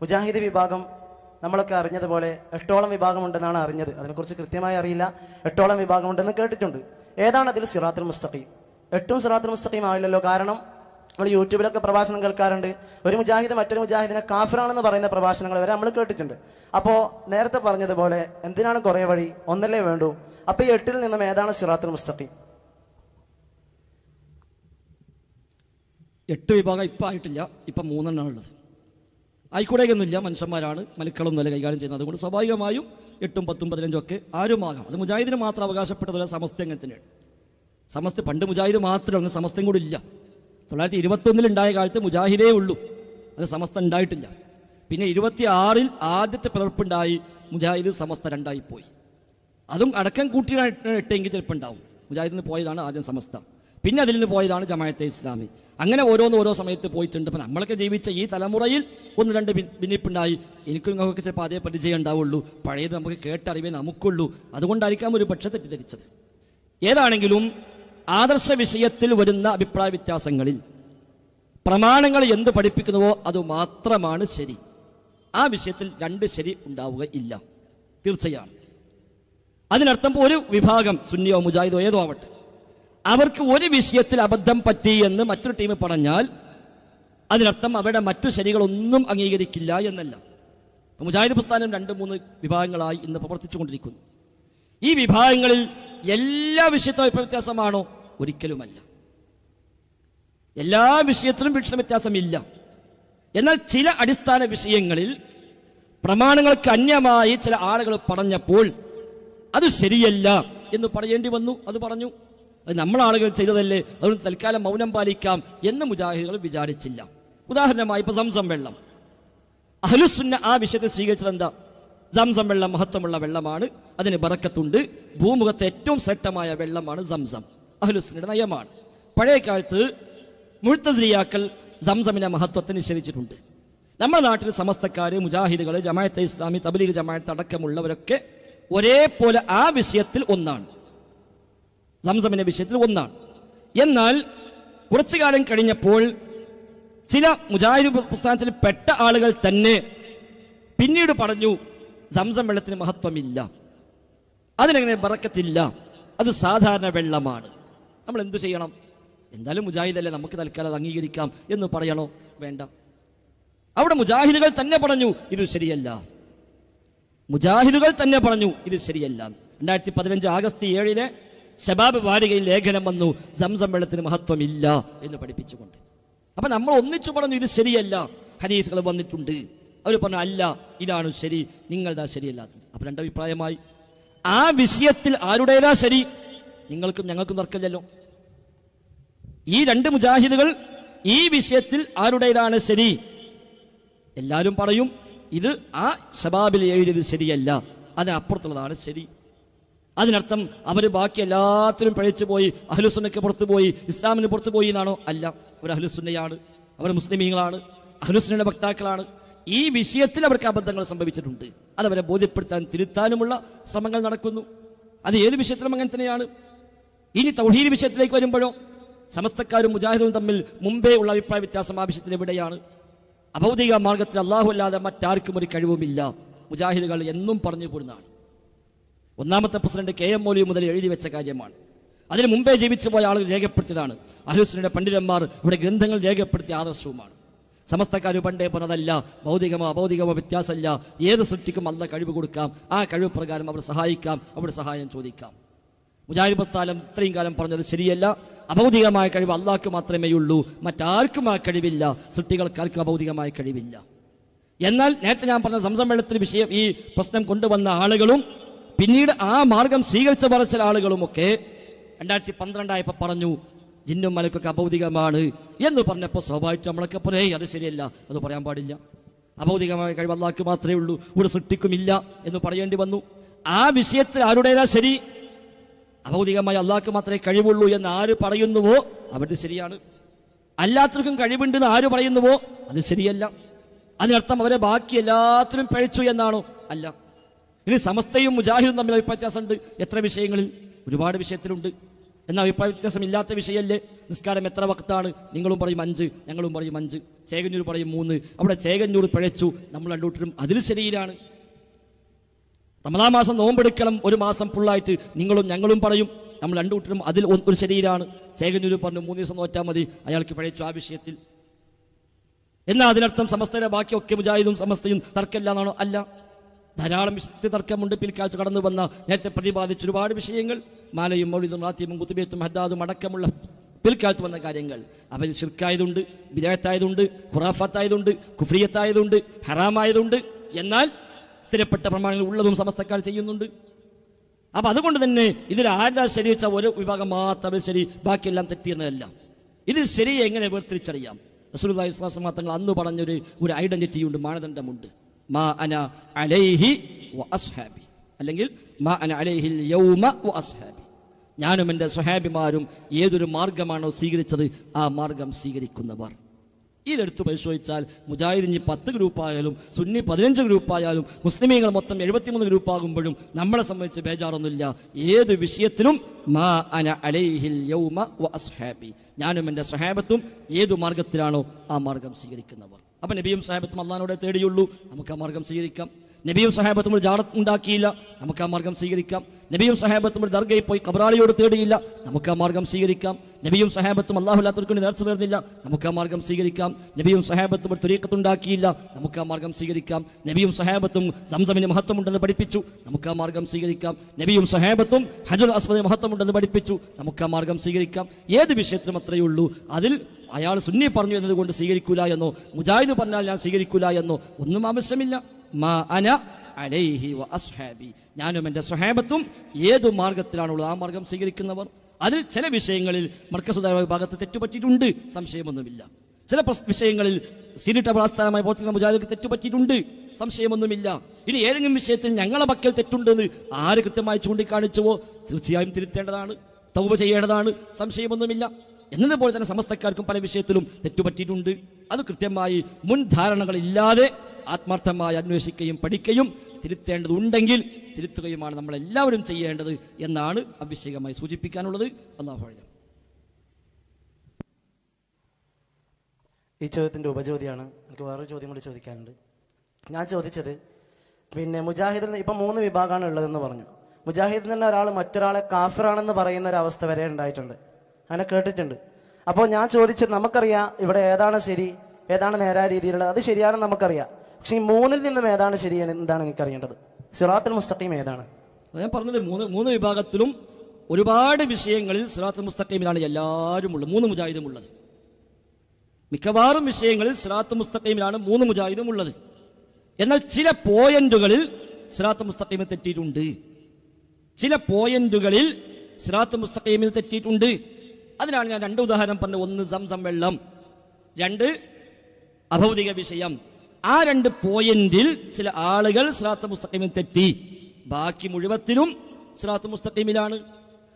മുജാഹിദ് വിഭാഗം നമ്മളൊക്കെ അറിഞ്ഞതുപോലെ എട്ടോളം വിഭാഗമുണ്ടെന്നാണ് അറിഞ്ഞത്. അതിനെക്കുറിച്ച് കൃത്യമായി അറിയില്ല. എട്ടോളം വിഭാഗമുണ്ടെന്ന് കേട്ടിട്ടുണ്ട്. ഏതാണ് അതിൽ സിറാത്തുൽ മുസ്തഖീം? എട്ടും സിറാത്തുൽ മുസ്തഖീം ആവില്ലല്ലോ. കാരണം നമ്മൾ യൂട്യൂബിലൊക്കെ പ്രഭാഷണം കേൾക്കാറുണ്ട്. ഒരു മുജാഹിദ് മറ്റൊരു മുജാഹിദിനെ കാഫിറാണെന്ന് പറയുന്ന പ്രഭാഷണങ്ങൾ വരെ നമ്മൾ കേട്ടിട്ടുണ്ട്. അപ്പോൾ നേരത്തെ പറഞ്ഞതുപോലെ എന്തിനാണ് കുറേ വഴി? ഒന്നല്ലേ വേണ്ടൂ. അപ്പോൾ ഈ എട്ടിൽ നിന്നും ഏതാണ് സിറാത്തുൽ മുസ്തഖീം? എട്ട് വിഭാഗം ഇപ്പം ആയിട്ടില്ല. ഇപ്പം മൂന്നെണ്ണം ഉള്ളത് ആയിക്കൂടെയൊന്നുമില്ല മനുഷ്യന്മാരാണ്. മനുക്കളൊന്നുമല്ല കൈകാര്യം ചെയ്യുന്നത്. അതുകൊണ്ട് സ്വാഭാവികമായും എട്ടും പത്തും പതിനഞ്ചും ഒക്കെ ആരുമാകാം. അത് മുജാഹിദിന് മാത്രം അവകാശപ്പെട്ടതല്ല സമസ്ത അങ്ങനെ തന്നെയാണ്. സമസ്ത പണ്ട് മുജാഹിദ് മാത്രമേ അങ്ങനെ സമസ്തയും കൂടി ഇല്ല. തൊള്ളായിരത്തി ഇരുപത്തൊന്നിൽ ഉണ്ടായ കാലത്ത് മുജാഹിദേ ഉള്ളൂ. അത് സമസ്ത ഉണ്ടായിട്ടില്ല. പിന്നെ ഇരുപത്തി ആറിൽ ആദ്യത്തെ പിളർപ്പുണ്ടായി മുജാഹിദ് സമസ്ത രണ്ടായി പോയി. അതും അടക്കം കൂട്ടിയിട്ടാണ് എട്ടെങ്കിൽ ചിലപ്പോൾ ഉണ്ടാവും. മുജാഹിദിന് പോയതാണ് ആദ്യം സമസ്ത. പിന്നെ അതിൽ നിന്ന് പോയതാണ് ജമായത്തെ ഇസ്ലാമി. അങ്ങനെ ഓരോന്ന് ഓരോ സമയത്ത് പോയിട്ടുണ്ട്. ഇപ്പം നമ്മളൊക്കെ ജീവിച്ച ഈ തലമുറയിൽ ഒന്ന് രണ്ട് ഭിന്നിപ്പുണ്ടായി. എനിക്കും നിങ്ങൾക്കൊക്കെ ചിലപ്പോൾ അതേ പരിചയം ഉണ്ടാവുള്ളൂ. പഴയത് നമുക്ക് കേട്ടറിവേ നമുക്കുള്ളൂ. അതുകൊണ്ടായിരിക്കാം ഒരു പക്ഷെ തെറ്റിദ്ധരിച്ചത്. ഏതാണെങ്കിലും ആദർശ വിഷയത്തിൽ വരുന്ന അഭിപ്രായ വ്യത്യാസങ്ങളിൽ പ്രമാണങ്ങൾ എന്ത് പഠിപ്പിക്കുന്നുവോ അത് മാത്രമാണ് ശരി. ആ വിഷയത്തിൽ രണ്ട് ശരി ഉണ്ടാവുകയില്ല തീർച്ചയാണ് അതിനർത്ഥം ഒരു വിഭാഗം സുന്നിയോ മുജാഹിദോ ഏതോ ആവട്ടെ. അവർക്ക് ഒരു വിഷയത്തിൽ അബദ്ധം പറ്റി എന്ന് മറ്റൊരു ടീം പറഞ്ഞാൽ അതിനർത്ഥം അവരുടെ മറ്റു ശരികളൊന്നും അംഗീകരിക്കില്ല എന്നല്ല. മുജാഹിദ് പ്രസ്ഥാനം രണ്ട് മൂന്ന് വിഭാഗങ്ങളായി ഇന്ന് പ്രവർത്തിച്ചുകൊണ്ടിരിക്കുന്നു. ഈ വിഭാഗങ്ങളിൽ എല്ലാ വിഷയത്തിലും അഭിപ്രായ വ്യത്യാസമാണോ? ഒരിക്കലുമല്ല. എല്ലാ വിഷയത്തിലും വീക്ഷണ വ്യത്യാസമില്ല. എന്നാൽ ചില അടിസ്ഥാന വിഷയങ്ങളിൽ പ്രമാണങ്ങൾക്ക് അന്യമായി ചില ആളുകൾ പറഞ്ഞപ്പോൾ അത് ശരിയല്ല എന്ന് പറയേണ്ടി വന്നു അത് പറഞ്ഞു. അത് നമ്മളാളുകൾ ചെയ്തതല്ലേ? അതുകൊണ്ട് തൽക്കാലം മൗനം പാലിക്കാം എന്ന് മുജാഹിദുകൾ വിചാരിച്ചില്ല. ഉദാഹരണമായി ഇപ്പൊ സംസം വെള്ളം. അഹ്ലുസുന്ന ആ വിഷയത്തെ സ്വീകരിച്ചത് എന്താ? സംസം വെള്ളം മഹത്വമുള്ള വെള്ളമാണ്. അതിന് ബറക്കത്തുണ്ട്. ഭൂമുഖത്തെ ഏറ്റവും ശ്രേഷ്ഠമായ വെള്ളമാണ് സംസം. അഹ്ലുസുന്നയുടെ നയമാണ്. പഴയ കാലത്ത് മുഴുത്തസ്ലിയാക്കൾ സംസമിനെ മഹത്വത്തെ നിഷേധിച്ചിട്ടുണ്ട്. നമ്മുടെ നാട്ടിൽ സമസ്തക്കാര് മുജാഹിദുകൾ ജമായത്തെ ഇസ്ലാമി തബലീഗ് ജമായത്ത് അടക്കമുള്ളവരൊക്കെ ഒരേപോലെ ആ വിഷയത്തിൽ ഒന്നാണ്. സംസമിന്റെ വിഷയത്തിൽ ഒന്നാണ്. എന്നാൽ കുറച്ചു കാലം കഴിഞ്ഞപ്പോൾ ചില മുജാഹിദ് പ്രസ്ഥാനത്തിൽ പെട്ട ആളുകൾ തന്നെ പിന്നീട് പറഞ്ഞു സംസം വെള്ളത്തിന് മഹത്വമില്ല. അതിനങ്ങനെ ബറക്കത്തില്ല. അത് സാധാരണ വെള്ളമാണ്. നമ്മൾ എന്തു ചെയ്യണം? എന്തായാലും മുജാഹിദല്ലേ നമുക്ക് തൽക്കാലം അത് അംഗീകരിക്കാം എന്ന് പറയണോ? വേണ്ട. അവിടെ മുജാഹിദുകൾ തന്നെ പറഞ്ഞു ഇത് ശരിയല്ല. മുജാഹിദുകൾ തന്നെ പറഞ്ഞു ഇത് ശരിയല്ല. രണ്ടായിരത്തി പതിനഞ്ച് ആഗസ്റ്റ് ഏഴിന് ശബാബ് വാരികയിൽ ലേഖനം വന്നു സംസം വെള്ളത്തിന് മഹത്വമില്ല എന്ന് പഠിപ്പിച്ചുകൊണ്ട്. അപ്പൊ നമ്മൾ ഒന്നിച്ചു പറഞ്ഞു ഇത് ശരിയല്ല. ഹദീസുകൾ വന്നിട്ടുണ്ട്. അവർ പറഞ്ഞു അല്ല ഇതാണ് ശരി നിങ്ങളതാ ശരിയല്ലാത്തത്. അപ്പൊ രണ്ടഭിപ്രായമായി ആ വിഷയത്തിൽ ആരുടേതാ ശരി? നിങ്ങൾക്കും ഞങ്ങൾക്കും തർക്കമില്ലല്ലോ. ഈ രണ്ട് മുജാഹിദുകൾ ഈ വിഷയത്തിൽ ആരുടേതാണ് ശരി? എല്ലാവരും പറയും ഇത് ആ ഷബാബിൽ എഴുതിയത് ശരിയല്ല അതിനപ്പുറത്തുള്ളതാണ് ശരി. അതിനർത്ഥം അവർ ബാക്കി എല്ലാത്തിനും പഴിച്ചു പോയി അഹ്ലുസുന്നയ്ക്ക് പുറത്തു പോയി ഇസ്ലാമിന് പുറത്തു പോയി എന്നാണോ? അല്ല. അവർ അഹ്ലുസുന്നയാണ്. അവർ മുസ്ലിമീങ്ങളാണ്. അഹ്ലുസുന്നയുടെ ഭക്താക്കളാണ്. ഈ വിഷയത്തിൽ അവർക്ക് അബദ്ധങ്ങൾ സംഭവിച്ചിട്ടുണ്ട്. അതവരെ ബോധ്യപ്പെടുത്താൻ തിരുത്താനുമുള്ള ശ്രമങ്ങൾ നടക്കുന്നു. അത് ഏത് വിഷയത്തിലും അങ്ങനെ തന്നെയാണ്. ഇനി തൗഹീദ് വിഷയത്തിലേക്ക് വരുമ്പോഴോ? സമസ്തക്കാരും മുജാഹിദും തമ്മിൽ മുമ്പേ ഉള്ള അഭിപ്രായ വ്യത്യാസം ആവശ്യത്തിന് എവിടെയാണ് അഭൗതിക മാർഗത്തിൽ അള്ളാഹു അല്ലാതെ മറ്റാർക്കും ഒരു കഴിവുമില്ല. മുജാഹിദുകൾ എന്നും പറഞ്ഞു പോരുന്നതാണ്. ഒന്നാമത്തെ പ്രസിഡന്റ് കെ എം മോലി മുതൽ എഴുതി വെച്ച കാര്യമാണ്. അതിന് മുമ്പേ ജീവിച്ചു പോയ ആളുകൾ രേഖപ്പെടുത്തിയതാണ്. അഹുസ്ലിന്റെ പണ്ഡിതന്മാർ ഇവിടെ ഗ്രന്ഥങ്ങൾ രേഖപ്പെടുത്തിയ ആദർശവുമാണ്. സമസ്തക്കാർ പണ്ടേ പറഞ്ഞതല്ല ഭൗതികമോ അഭൗതികമോ വ്യത്യാസമല്ല. ഏത് സൃഷ്ടിക്കും അല്ല കഴിവ് കൊടുക്കാം. ആ കഴിവ് പ്രകാരം അവർ സഹായിക്കാം അവരുടെ സഹായം ചോദിക്കാം. മുജാഹിദ് പ്രസ്ഥാനം ഇത്രയും കാലം പറഞ്ഞത് ശരിയല്ല. അഭൗതികമായ കഴിവ് അള്ളാഹ്ക്ക് മാത്രമേ ഉള്ളൂ. മറ്റാർക്കും ആ കഴിവില്ല. സൃഷ്ടികൾക്കാർക്കും അഭൗതികമായ കഴിവില്ല. എന്നാൽ നേരത്തെ ഞാൻ പറഞ്ഞ സംസം വിഷയം ഈ പ്രശ്നം കൊണ്ടുവന്ന ആളുകളും പിന്നീട് ആ മാർഗം സ്വീകരിച്ച പറച്ച ആളുകളുമൊക്കെ രണ്ടായിരത്തി പന്ത്രണ്ടായപ്പോൾ പറഞ്ഞു ജിന്നും മലക്കൊക്കെ അഭൗതികമാണ് എന്ന് പറഞ്ഞപ്പോൾ സ്വാഭാവികം നമ്മളൊക്കെ പറയേ അത് ശരിയല്ല അത് പറയാൻ പാടില്ല. അഭൗതികമായ കഴിവ് മാത്രമേ ഉള്ളൂ ഒരു സൃഷ്ടിക്കുമില്ല എന്ന് പറയേണ്ടി വന്നു. ആ വിഷയത്തിൽ ആരുടേതാ ശരി? അഭൗതികമായ അള്ളാഹ്ക്ക് മാത്രമേ കഴിവുള്ളൂ എന്ന് ആര് പറയുന്നുവോ? അവരുടെ ശരിയാണ്. അല്ലാത്തവർക്കും കഴിവുണ്ടെന്ന് ആര് പറയുന്നുവോ? അത് ശരിയല്ല. അതിനർത്ഥം അവരെ ബാക്കി എല്ലാത്തിനും പഴിച്ചു എന്നാണോ? അല്ല. ഇനി സമസ്തയും മുജാഹിദും തമ്മിൽ അഭിപ്രായത്യാസമുണ്ട് എത്ര വിഷയങ്ങളിൽ? ഒരുപാട് വിഷയത്തിലുണ്ട്. എന്നാൽ അഭിപ്രായ വ്യത്യാസം ഇല്ലാത്ത വിഷയമല്ലേ? നിസ്കാരം എത്ര വക്താണ് നിങ്ങളും പറയും അഞ്ച് ഞങ്ങളും പറയും അഞ്ച്. ചേകന്നൂർ പറയും മൂന്ന്. അവിടെ ചേകന്നൂർ പിഴച്ചു. നമ്മൾ രണ്ടുകൂട്ടരും അതിൽ ശരിയിലാണ്. റമദാൻ മാസം നോമ്പെടുക്കണം. ഒരു മാസം ഫുള്ളായിട്ട് നിങ്ങളും ഞങ്ങളും പറയും. നമ്മൾ രണ്ടുകൂട്ടരും അതിൽ ഒരു ശരിയിലാണ്. ചേകന്നൂർ പറഞ്ഞു മൂന്ന് ദിവസം നോറ്റാൽ മതി. അയാൾക്ക് പിഴച്ചു ആ വിഷയത്തിൽ. എന്നാൽ അതിനർത്ഥം? സമസ്തയുടെ ബാക്കിയൊക്കെ മുജാഹിദും സമസ്തയും തർക്കമില്ല എന്നാണോ അല്ല. ധാരാളം വിശുദ്ധ തർക്കമുണ്ട് പിൽക്കാലത്ത് കടന്നു വന്ന നേരത്തെ പ്രതിപാദിച്ച ഒരുപാട് വിഷയങ്ങൾ മാലയും മൗലിദും റാത്തിയും കുത്തുബേത്തും ഹദ്ദാദും അടക്കമുള്ള പിൽക്കാലത്ത് വന്ന കാര്യങ്ങൾ. അവർ ഷിർക്കായതുണ്ട് വിദേഹത്തായതുണ്ട് ഖുറാഫത്തായതുണ്ട് കുഫ്രിയത്തായതുണ്ട് ഹറാമായതുണ്ട്. എന്നാൽ സ്ഥിരപ്പെട്ട പ്രമാണങ്ങൾ ഉള്ളതും സമസ്തക്കാർ ചെയ്യുന്നുണ്ട്. അപ്പൊ അതുകൊണ്ട് തന്നെ ഇതിൽ ആരുടെ ശരി വെച്ചാൽ ഒരു വിഭാഗം മാത്രമേ ശരി ബാക്കിയെല്ലാം തെറ്റിയെന്നതല്ല ഇത് ശരിയെ എങ്ങനെ വേർതിരിച്ചറിയാം? റസൂലുള്ളാഹി സ്വല്ലല്ലാഹു മാത്രങ്ങൾ അന്ന് പറഞ്ഞൊരു ഒരു ഐഡന്റിറ്റി ഉണ്ട് മാനദണ്ഡമുണ്ട്. മാ അന അലൈഹി വ അസ്ഹാബി. അല്ലെങ്കിൽ മാ അന അലൈഹിൽ യൗമ വ അസ്ഹാബി. ഞാനും എന്റെ സ്വഹാബിമാരും ഏതൊരു മാർഗമാണോ സ്വീകരിച്ചത് ആ മാർഗം സ്വീകരിക്കുന്നവർ. ഇതെടുത്ത് പരിശോധിച്ചാൽ മുജാഹിദിന് പത്ത് ഗ്രൂപ്പായാലും സുന്നി പതിനഞ്ച് ഗ്രൂപ്പായാലും മുസ്ലിമീങ്ങൾ മൊത്തം എഴുപത്തിമൂന്ന് ഗ്രൂപ്പാകുമ്പോഴും നമ്മളെ സംബന്ധിച്ച് ബേജാറൊന്നുമില്ല. ഏത് വിഷയത്തിലും മാ അന അലൈഹിൽ യൗമ വ അസ്ഹാബി. ഞാനും എന്റെ സ്വഹാബത്തും ഏതു മാർഗത്തിലാണോ ആ മാർഗം സ്വീകരിക്കുന്നവർ. അപ്പം നബിയും സാഹിബത്തും അള്ളഹാനോടെ തേടിയുള്ളൂ. നമുക്ക് ആ മാർഗം സ്വീകരിക്കാം. നബിയും സഹാബത്തും ഒരു ജാറത്ത് ഉണ്ടാക്കിയില്ല. നമുക്ക് ആ മാർഗം സ്വീകരിക്കാം. നബിയും സഹാബത്തും ദർഗയിൽ പോയി കബറാളിയോട് തേടിയില്ല. നമുക്ക് ആ മാർഗം സ്വീകരിക്കാം. നബിയും സഹാബത്തും വേണ്ടി നേർച്ച നേർന്നില്ല. നമുക്ക് ആ മാർഗം സ്വീകരിക്കാം. നബിയും സഹാബത്തും ഒരു തുരീക്കത്ത് ഉണ്ടാക്കിയില്ല. നമുക്ക് ആ മാർഗം സ്വീകരിക്കാം. നബിയും സഹാബത്തും സംസമിന് മഹത്വമുണ്ടെന്ന് പഠിപ്പിച്ചു. നമുക്ക് ആ മാർഗം സ്വീകരിക്കാം. നബിയും സഹാബത്തും ഹജുൽ അസ്മദിന് മഹത്വമുണ്ടെന്ന് പഠിപ്പിച്ചു. നമുക്ക് ആ മാർഗം സ്വീകരിക്കാം. ഏത് വിഷയത്തിലും അത്രയേ ഉള്ളൂ. അതിൽ അയാൾ സുന്നി പറഞ്ഞു എന്നതുകൊണ്ട് സ്വീകരിക്കൂല എന്നോ മുജാഹിദ് പറഞ്ഞാൽ ഞാൻ സ്വീകരിക്കൂല എന്നോ ഒന്നും ആവശ്യമില്ല. മാ അന അലൈഹി വ അസ്ഹാബി. ഞാനും എന്റെ സുഹേബത്തും ഏത് മാർഗത്തിലാണുള്ളത് ആ മാർഗം സ്വീകരിക്കുന്നവർ. അതിൽ ചില വിഷയങ്ങളിൽ മർക്കസുദാര വിഭാഗത്ത് തെറ്റുപറ്റിയിട്ടുണ്ട്. സംശയമൊന്നുമില്ല. ചില വിഷയങ്ങളിൽ സീനിട്ട പ്രാസ്ഥാനമായി പ്രവർത്തിക്കുന്ന മുജാഹിദർക്ക് തെറ്റുപറ്റിയിട്ടുണ്ട്. സംശയമൊന്നുമില്ല. ഇനി ഏതെങ്കിലും വിഷയത്തിൽ ഞങ്ങളെ പക്കൽ തെറ്റുണ്ടെന്ന് ആര് കൃത്യമായി ചൂണ്ടിക്കാണിച്ചുവോ തീർച്ചയായും തിരുത്തേണ്ടതാണ്. തൗബ ചെയ്യേണ്ടതാണ്. സംശയമൊന്നുമില്ല. എന്നതുപോലെ തന്നെ സമസ്തക്കാർക്കും പല വിഷയത്തിലും തെറ്റുപറ്റിയിട്ടുണ്ട്. അത് കൃത്യമായി മുൻധാരണകളില്ലാതെ ആത്മാർത്ഥമായി അന്വേഷിക്കുകയും പഠിക്കുകയും തിരുത്തേണ്ടതുണ്ടെങ്കിൽ തിരുത്തുകയുമാണ് നമ്മൾ എല്ലാവരും ചെയ്യേണ്ടത് എന്നാണ് അഭിഷേകമായി സൂചിപ്പിക്കാനുള്ളത്. അള്ളാഹു അഴകം ഈ ചോദ്യത്തിന്റെ ഉപചോദ്യമാണ്. എനിക്ക് വേറൊരു ചോദ്യം കൂടി ചോദിക്കാനുണ്ട്. ഞാൻ ചോദിച്ചത് പിന്നെ മുജാഹിദിൽ ഇപ്പം മൂന്ന് വിഭാഗമാണ് ഉള്ളതെന്ന് പറഞ്ഞു. മുജാഹിദിൽ നിന്ന് ഒരാൾ മറ്റൊരാളെ കാഫിറാണെന്ന് പറയുന്ന ഒരു അവസ്ഥ വരെ ഉണ്ടായിട്ടുണ്ട്. അങ്ങനെ കേട്ടിട്ടുണ്ട്. അപ്പോൾ ഞാൻ ചോദിച്ചത് നമുക്കറിയാം ഇവിടെ ഏതാണ് ശരി ഏതാണ് നേരായ രീതിയിലുള്ളത്. അത് ശരിയാണെന്ന് നമുക്കറിയാം. പക്ഷേ ഈ മൂന്നിൽ നിന്നും ഏതാണ് ശരി എന്താണ് എനിക്ക് അറിയേണ്ടത്? സിറാത്തുൽ മുസ്തഖീം ഏതാണ്? ഞാൻ പറഞ്ഞത് മൂന്ന് മൂന്ന് വിഭാഗത്തിലും ഒരുപാട് വിഷയങ്ങളിൽ സിറാത്തൽ മുസ്തഖീമിലാണ് എല്ലാവരും ഉള്ളത് മൂന്ന് മുജാഹിദും ഉള്ളത് മിക്കവാറും വിഷയങ്ങളിൽ സിറാത്ത് മുസ്തഖീമിലാണ് മൂന്ന് മുജാഹിദും ഉള്ളത് എന്നാൽ ചില പോയിന്റുകളിൽ സിറാത്ത് മുസ്തഖീമിൽ തെറ്റിയിട്ടുണ്ട്. ചില പോയിന്റുകളിൽ സിറാത്ത് മുസ്തഖീമിൽ തെറ്റിയിട്ടുണ്ട്. അതിനാണ് ഞാൻ രണ്ട് ഉദാഹരണം പറഞ്ഞത്. ഒന്ന് സംസം വെള്ളം രണ്ട് അഭൗതിക വിഷയം. ആ രണ്ട് പോയിന്റിൽ ചില ആളുകൾ സിറാത്ത് മുസ്തഖീമിൽ തെറ്റി. ബാക്കി മുഴുവത്തിനും സിറാത്ത് മുസ്തഖീമിലാണ്.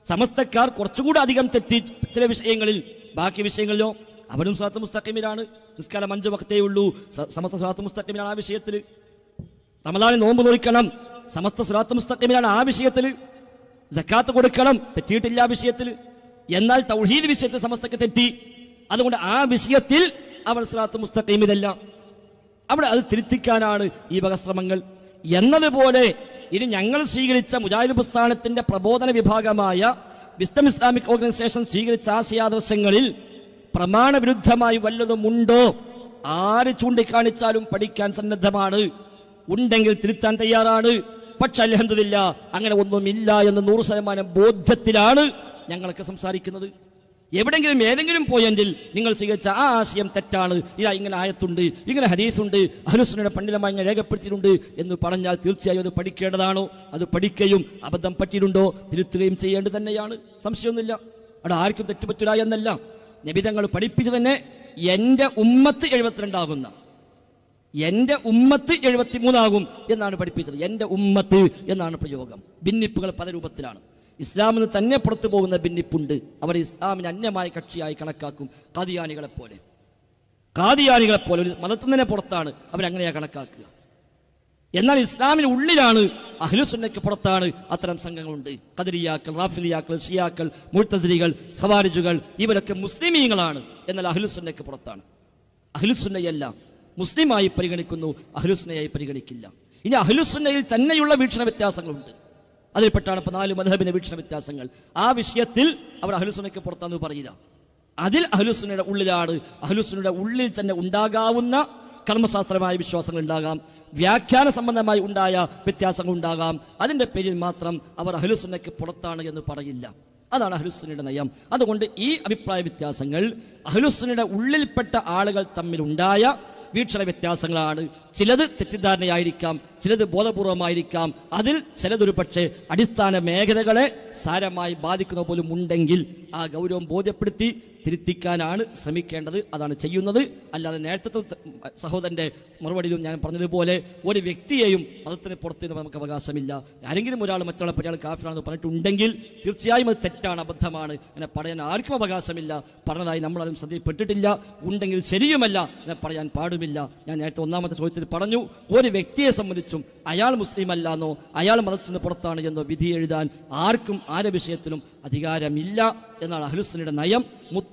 സമസ്തക്കാർ കുറച്ചുകൂടി അധികം തെറ്റി ചില വിഷയങ്ങളിൽ. ബാക്കി വിഷയങ്ങളിലോ അവരും സിറാത്ത് മുസ്തഖീമിലാണ്. നിസ്കാരം അഞ്ചു വക്തേ ഉള്ളൂ. സമസ്ത സിറാത്ത് മുസ്തഖീമിലാണ് ആ വിഷയത്തിൽ റമദാനിൽ നോമ്പ് നോക്കണം സമസ്ത സിറാത്ത് മുസ്തഖീമിലാണ് ആ വിഷയത്തിൽ ജക്കാത്ത് കൊടുക്കണം. തെറ്റിയിട്ടില്ല ആ വിഷയത്തിൽ എന്നാൽ തൗഹീദ് വിഷയത്തിൽ സമസ്തക്ക് തെറ്റി. അതുകൊണ്ട് ആ വിഷയത്തിൽ അവർ സിറാത്ത് മുസ്തഖീമിലല്ല. അവിടെ അത് തിരുത്തിക്കാനാണ് ഈ വകശ്രമങ്ങൾ എന്നതുപോലെ ഇനി ഞങ്ങൾ സ്വീകരിച്ച മുജാഹിദ് പ്രസ്ഥാനത്തിന്റെ പ്രബോധന വിഭാഗമായ വിസ്തം ഇസ്ലാമിക് ഓർഗനൈസേഷൻ സ്വീകരിച്ച ആശയാദർശങ്ങളിൽ പ്രമാണവിരുദ്ധമായി വല്ലതുമുണ്ടോ ആര് ചൂണ്ടിക്കാണിച്ചാലും പഠിക്കാൻ സന്നദ്ധമാണ്. ഉണ്ടെങ്കിൽ തിരുത്താൻ തയ്യാറാണ്. പക്ഷെ അലഹമില്ല അങ്ങനെ ഒന്നുമില്ല എന്ന് നൂറ് ശതമാനം ബോധ്യത്തിലാണ് ഞങ്ങളൊക്കെ സംസാരിക്കുന്നത്. എവിടെങ്കിലും ഏതെങ്കിലും പോയെങ്കിൽ നിങ്ങൾ സ്വീകരിച്ച ആ ആശയം തെറ്റാണ്. ഇതാ ഇങ്ങനെ ആയത്തുണ്ട് ഇങ്ങനെ ഹദീസുണ്ട് അഹ്ലുസുന്നയുടെ പണ്ഡിതമായി ഇങ്ങനെ രേഖപ്പെടുത്തിയിട്ടുണ്ട് എന്ന് പറഞ്ഞാൽ തീർച്ചയായും അത് പഠിക്കേണ്ടതാണോ? അത് പഠിക്കുകയും അബദ്ധം പറ്റിയിട്ടുണ്ടോ? തിരുത്തുകയും ചെയ്യേണ്ടത് തന്നെയാണ്. സംശയമൊന്നുമില്ല. അവിടെ ആർക്കും തെറ്റുപറ്റില്ല എന്നല്ല. നബിതങ്ങൾ പഠിപ്പിച്ചു തന്നെ എന്റെ ഉമ്മത്ത് എഴുപത്തിരണ്ടാകുന്ന എന്റെ ഉമ്മത്ത് എഴുപത്തിമൂന്നാകും എന്നാണ് പഠിപ്പിച്ചത്. എന്റെ ഉമ്മത്ത് എന്നാണ് പ്രയോഗം. ഭിന്നിപ്പുകൾ പല രൂപത്തിലാണ്. ഇസ്ലാമിന് തന്നെ പുറത്തു പോകുന്ന ഭിന്നിപ്പുണ്ട്. അവർ ഇസ്ലാമിന് അന്യമായ കക്ഷിയായി കണക്കാക്കും കാതിയാനികളെ പോലെ കാതിയാനികളെ പോലെ ഒരു മതത്തിൽ തന്നെ പുറത്താണ് അവരങ്ങനെയാണ് കണക്കാക്കുക. എന്നാൽ ഇസ്ലാമിന് ഉള്ളിലാണ് അഹ്ലുസുന്നയ്ക്ക് പുറത്താണ് അത്തരം സംഘങ്ങളുണ്ട്. കദരിയാക്കൾ റാഫിലിയാക്കൾ ഷിയാക്കൾ മുഴ്ത്തസരികൾ ഖവാരിജുകൾ ഇവരൊക്കെ മുസ്ലിമീങ്ങളാണ്. എന്നാൽ അഹ്ലുസുന്നയ്ക്ക് പുറത്താണ്. അഹ്ലുസുന്നയല്ല മുസ്ലിമായി പരിഗണിക്കുന്നു അഹ്ലുസുന്നയായി പരിഗണിക്കില്ല. ഇനി അഹ്ലുസുന്നയിൽ തന്നെയുള്ള വീക്ഷണ വ്യത്യാസങ്ങളുണ്ട് അതിൽപ്പെട്ടാണ് ഇപ്പൊ നാല് മധുബിന്റെ വീക്ഷണ വ്യത്യാസങ്ങൾ. ആ വിഷയത്തിൽ അവർ അഹലുസുനയ്ക്ക് പുറത്താന്ന് പറയില്ല അതിൽ അഹ്ലുസുന്നയുടെ ഉള്ളിലാണ് അഹ്ലുസുന്നയുടെ ഉള്ളിൽ തന്നെ ഉണ്ടാകാവുന്ന കർമ്മശാസ്ത്രമായ വിശ്വാസങ്ങൾ ഉണ്ടാകാം. വ്യാഖ്യാന സംബന്ധമായി ഉണ്ടായ വ്യത്യാസങ്ങൾ ഉണ്ടാകാം. അതിന്റെ പേരിൽ മാത്രം അവർ അഹലുസുനയ്ക്ക് പുറത്താണ് എന്ന് പറയില്ല. അതാണ് അഹ്ലുസുന്നയുടെ നയം. അതുകൊണ്ട് ഈ അഭിപ്രായ വ്യത്യാസങ്ങൾ അഹ്ലുസുന്നയുടെ ഉള്ളിൽപ്പെട്ട ആളുകൾ തമ്മിലുണ്ടായ വീക്ഷണ വ്യത്യാസങ്ങളാണ്. ചിലത് തെറ്റിദ്ധാരണയായിരിക്കാം ചിലത് ബോധപൂർവമായിരിക്കാം. അതിൽ ചിലതൊരു പക്ഷേ അടിസ്ഥാന മേഖലകളെ സാരമായി ബാധിക്കുന്ന പോലും ഉണ്ടെങ്കിൽ ആ ഗൗരവം ബോധ്യപ്പെടുത്തി തിരുത്തിക്കാനാണ് ശ്രമിക്കേണ്ടത് അതാണ് ചെയ്യുന്നത്. അല്ലാതെ നേരത്തെ സഹോദരന്റെ മറുപടിയിലും ഞാൻ പറഞ്ഞതുപോലെ ഒരു വ്യക്തിയെയും മതത്തിന് പുറത്ത് നമുക്ക് അവകാശമില്ല. ആരെങ്കിലും ഒരാൾ പറ്റി അയാൾ കാഫിലാണെന്ന് പറഞ്ഞിട്ടുണ്ടെങ്കിൽ തീർച്ചയായും അത് തെറ്റാണ് അബദ്ധമാണ് എന്നെ പറയാൻ ആർക്കും അവകാശമില്ല. പറഞ്ഞതായി നമ്മളാരും ശ്രദ്ധയിൽപ്പെട്ടിട്ടില്ല. ഉണ്ടെങ്കിൽ ശരിയുമല്ല എന്നെ പറയാൻ പാടുമില്ല. ഞാൻ നേരത്തെ ഒന്നാമത്തെ ചോദ്യത്തിൽ പറഞ്ഞു ഒരു വ്യക്തിയെ സംബന്ധിച്ചും അയാൾ മുസ്ലിം അല്ലാന്നോ അയാൾ മതത്തിൽ നിന്ന് പുറത്താണ് എന്നോ വിധി എഴുതാൻ ആർക്കും ആരെ വിഷയത്തിലും അധികാരമില്ല എന്നാണ് അഹ്ലുസ്ലിയുടെ നയം.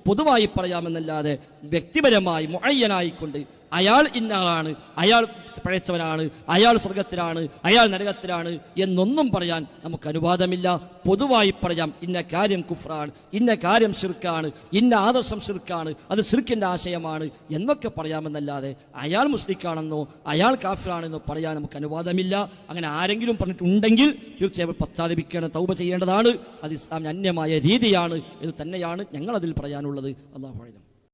പൊതുവായി പറയാമെന്നല്ലാതെ വ്യക്തിപരമായി മുഴയ്യനായിക്കൊണ്ട് അയാൾ ഇന്നയാളാണ് അയാൾ പഴച്ചവനാണ് അയാൾ സ്വർഗത്തിലാണ് അയാൾ നരകത്തിലാണ് എന്നൊന്നും പറയാൻ നമുക്ക് അനുവാദമില്ല. പൊതുവായി പറയാം ഇന്ന കാര്യം കുഫ്രാണ് ഇന്ന കാര്യം ഷിർക്കാണ് ഇന്ന ആദർശം ശിർക്കാണ് അത് ഷിർക്കിന്റെ ആശയമാണ് എന്നൊക്കെ പറയാമെന്നല്ലാതെ അയാൾ മുസ്ലിക്കാണെന്നോ അയാൾ കാഫിറാണെന്നോ പറയാൻ നമുക്ക് അനുവാദമില്ല. അങ്ങനെ ആരെങ്കിലും പറഞ്ഞിട്ടുണ്ടെങ്കിൽ തീർച്ചയായും പശ്ചാത്തപിക്കണം തൗപ ചെയ്യേണ്ടതാണ്. അത് ഇസ്ലാമിന് അന്യമായ രീതിയാണ് ഇത് തന്നെയാണ് ഞങ്ങളതിൽ പറയാനുള്ളത്. അള്ളാഹു